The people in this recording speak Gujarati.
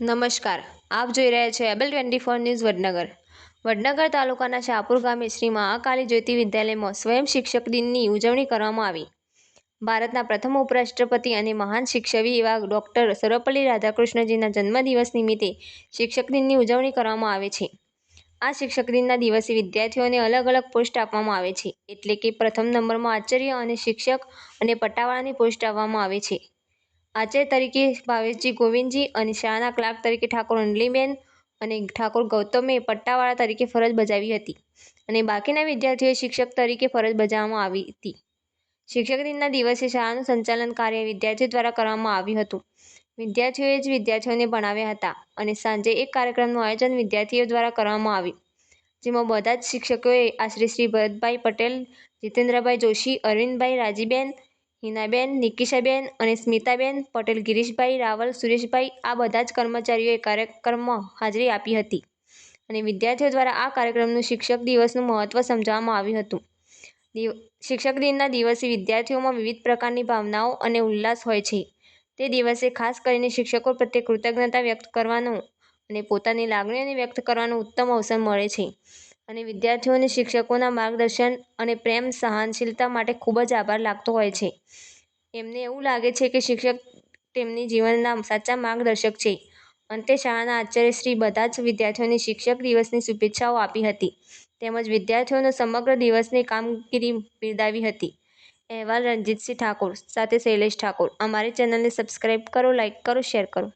નમસ્કાર. આપ જોઈ રહ્યા છો able twenty four news Vadnagar. Vadnagar તાલુકાના શાહપુર ગામે શ્રી મહાકાલી જ્યોતિ વિદ્યાલયમાં સ્વયં શિક્ષક દિનની ઉજવણી કરવામાં આવી. ભારતના પ્રથમ ઉપરાષ્ટ્રપતિ અને મહાન શિક્ષવી એવા ડૉક્ટર સર્વપલ્લી રાધાકૃષ્ણજીના જન્મદિવસ નિમિત્તે શિક્ષક દિનની ઉજવણી કરવામાં આવે છે. આ શિક્ષક દિનના દિવસે વિદ્યાર્થીઓને અલગ અલગ પોસ્ટ આપવામાં આવે છે, એટલે કે પ્રથમ નંબરમાં આચાર્ય અને શિક્ષક અને પટાવાળાની પોસ્ટ આપવામાં આવે છે. આચાર્ય તરીકે ભાવેશજી ગોવિંદજી અને શાળાના ક્લાર્ક તરીકે ઠાકોર અંડલીબેન અને ઠાકોર ગૌતમે પટ્ટાવાળા તરીકે ફરજ બજાવી હતી અને બાકીના વિદ્યાર્થીઓએ શિક્ષક તરીકે ફરજ બજાવવામાં આવી હતી. શિક્ષક દિનના દિવસે શાળાનું સંચાલન કાર્ય વિદ્યાર્થીઓ દ્વારા કરવામાં આવ્યું હતું. વિદ્યાર્થીઓએ જ વિદ્યાર્થીઓને ભણાવ્યા હતા અને સાંજે એક કાર્યક્રમનું આયોજન વિદ્યાર્થીઓ દ્વારા કરવામાં આવ્યું. જેમાં બધા જ શિક્ષકોએ આશ્રી શ્રી ભરતભાઈ પટેલ, જીતેન્દ્રભાઈ જોશી, અરવિંદભાઈ રાજીબેન હિનાબેન, નિકિશાબેન અને સ્મિતાબેન, પટેલ, ગિરીશભાઈ, રાવલ, સુરેશભાઈ આ બધા જ કર્મચારીઓએ કાર્યક્રમમાં હાજરી આપી હતી અને વિદ્યાર્થીઓ દ્વારા આ કાર્યક્રમનું શિક્ષક દિવસનું મહત્ત્વ સમજાવવામાં આવ્યું હતું. દિવ, શિક્ષક દિનના દિવસે વિદ્યાર્થીઓમાં વિવિધ પ્રકારની ભાવનાઓ અને ઉલ્લાસ હોય છે. તે દિવસે ખાસ કરીને શિક્ષકો પ્રત્યે કૃતજ્ઞતા વ્યક્ત કરવાનો અને પોતાની લાગણીઓને વ્યક્ત કરવાનો ઉત્તમ અવસર મળે છે. અને વિદ્યાર્થીઓને શિક્ષકોના માર્ગદર્શન અને પ્રેમ સહનશીલતા માટે ખૂબ જ આભાર લાગતો હોય છે. એમને એવું લાગે છે કે શિક્ષક તેમની જીવનના સાચા માર્ગદર્શક છે. અંતે શાળાના આચાર્યશ્રી બધા જ વિદ્યાર્થીઓને શિક્ષક દિવસની શુભેચ્છાઓ આપી હતી. તેમજ વિદ્યાર્થીઓનો સમગ્ર દિવસની કામગીરી બિરદાવી હતી. અહેવાલ રણજીતસિંહ ઠાકોર સાથે શૈલેષ ઠાકોર. અમારી ચેનલને સબસ્ક્રાઈબ કરો લાઈક કરો, શેર કરો.